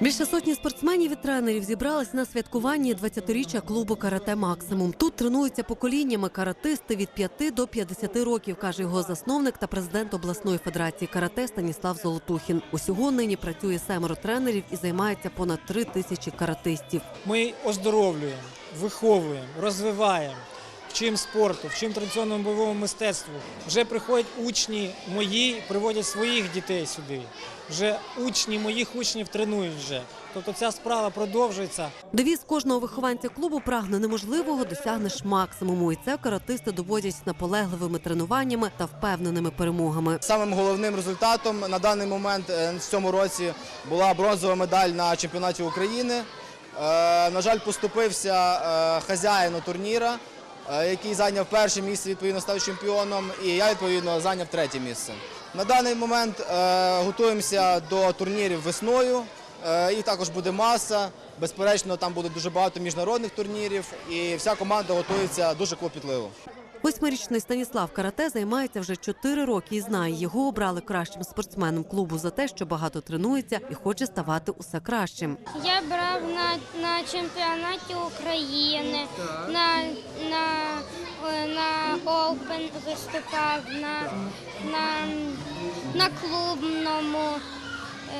Більше сотні спортсменів і тренерів зібрались на святкуванні 20-річчя клубу Карате Максимум. Тут тренуються поколіннями каратисти від 5 до 50 років, каже його засновник та президент обласної федерації карате Станіслав Золотухін. Усього нині працює семеро тренерів і займається понад три тисячі каратистів. Ми оздоровлюємо, виховуємо, розвиваємо, вчимо спорту, вчимо традиційному бойовому мистецтву. Вже приходять учні мої, приводять своїх дітей сюди. Вже учні моїх учнів тренують вже. Тобто ця справа продовжується. Девіз кожного вихованця клубу прагне неможливого досягнеш максимуму. І це каратисти доводять наполегливими тренуваннями та впевненими перемогами. Самим головним результатом на даний момент е, в цьому році була бронзова медаль на чемпіонаті України. Е, На жаль, поступився е, хазяїну турніра, який зайняв перше місце, відповідно став чемпіоном, і я відповідно зайняв третє місце. На даний момент е, готуємося до турнірів весною. Е, Їх також буде маса. Безперечно, там буде дуже багато міжнародних турнірів, і вся команда готується дуже клопітливо. Восьмирічний Станіслав Карате займається вже чотири роки і знає, його обрали кращим спортсменом клубу за те, що багато тренується і хоче ставати усе кращим. Я брав на, на чемпіонаті України, е, на Open виступав, на, на, на клубному.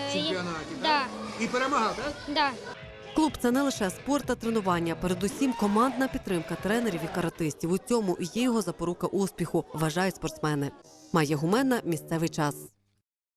е, чемпіонаті, Да. І перемагав, так? да. Клуб це не лише спорт та тренування, передусім командна підтримка тренерів і каратистів. У цьому є його запорука успіху, вважають спортсмени. Має Гумена, місцевий час.